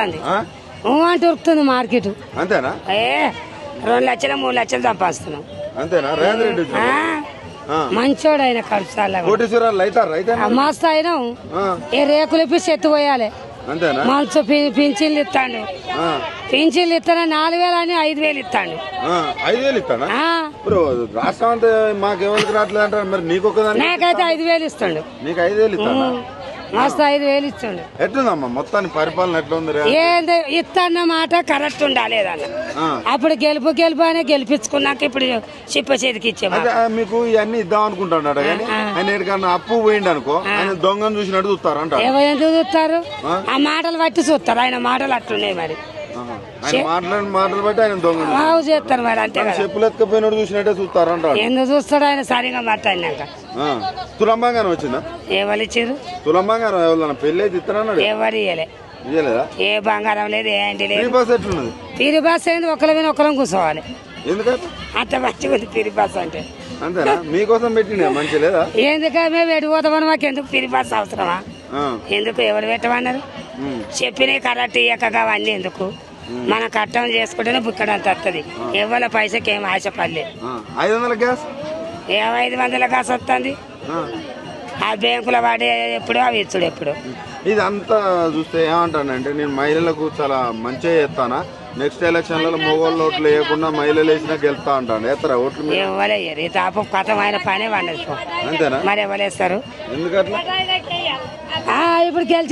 అంటే ఉరుకుతుంది మార్కెట్. అంతేనా? ఏ రెండు లక్షలు మూడు లక్షలు సంపాదిస్తున్నాం. అంతేనా? రేవంత్ రెడ్డి మంచోడు ఆయన కడుపుతాల మస్తు అయినాం. ఏ రేకులు ఇప్పి చెత్త పోయాలి మంచు పింఛన్లు ఇస్తాడు. పింఛన్లు ఇస్తాను నాలుగు వేలు అని ఐదు వేలు ఇస్తాడు. ఐదు వేలు ఇప్పుడు రాష్ట్రం అంతా మాకెవరికి రావట్లేదు అంటారు మరి నీకు ఒక్కదానికి నాకైతే ఐదు వేలు ఇస్తాడు. నీకు ఐదు వేలు ఇస్తానా? మస్తు ఐదు వేలు ఇస్తాడు ఎట్లుందమ్మా? మొత్తానికి పరిపాలన ఎట్లా ఉంది రే ఏంది? ఇస్తాన్న మాట కరెక్ట్ ఆ. అప్పుడు గెలుపు గెలుపు అని గెలిపించుకున్నాక ఇప్పుడు చిప్ప చేతికి ఇచ్చేమా మీకు ఇవన్నీ ఇద్దాం అనుకుంటున్నాడు? కానీ ఆయన ఎక్కడికన్నా అప్పు పోయిండు అనుకో ఆయన దొంగను చూసినట్టు చూస్తారు అంట ఎవరు ఎందుకు చూస్తారు? ఆ మాటలు బట్టి చూస్తారు. ఆయన మాటలు అట్లున్నాయి మరి. మాట్లాడిన మాటలు బట్టి ఆయన దొంగ చేస్తారు మరి అంతే కదా. చెప్పులు ఎత్తుకపోయినట్టు చూసినట్టే చూస్తారు అంటాడు ఎందుకు చూస్తాడు ఆయన? సరిగా మాట్లాడినాక. ఆ. తులం బంగారం వచ్చిందా? ఎవరు ఇచ్చారు? తులం బంగారం ఎవరన్నా పెళ్ళి అయితే ఇస్తానన్నాడు ఎవరు ఇయ్యలే. ఏ బంగారం లేదు ఏంటి లేదు. పిరి బస్ అయింది ఒకరి మీద ఒకరం కూర్చోవాలి. ఎందుకంటే అంత మంచిగా ఉంది బస్ అంటే. అంతేనా? మీకోసం పెట్టిండే మంచి లేదా? ఎందుకు? మేము ఎడిపోతామని మాకు ఎందుకు బస్ అవసరమా. ఎందుకు? ఎవరు పెట్టమన్నారు? ఉమ్. చెప్పిన కరెక్ట్ ఇయ్యక అవన్నీ ఎందుకు? మన కట్టం చేసుకుంటేనే బుక్కడంత వస్తుంది ఎవరి పైసకి ఏం ఆశపడలే. ఆ. ఐదు వందల గ్యాస్? ఏ ఐదు వందల కాసు వస్తుంది ఆ. బ్యాంకులో వాడే ఎప్పుడు అవి ఇచ్చుడు ఎప్పుడు. ఇది అంతా చూస్తే ఏమంటానంటే నేను మహిళలకు చాలా మంచిగా చేస్తానా? నెక్స్ట్ ఎలక్షన్లలో మొగోళ్ళు ఓట్లు వేయకుండా మహిళలు వేసినా గెలుస్తా అంటాను. ఎత్తరా ఓట్లు మీరు? ఎవరేయరు ఈ తాప కథమైన పనే వండదు. అంతేనా? మరి ఎవరేస్తారు ఎందుకట్లా? ఆ, ఇప్పుడు గెలిచి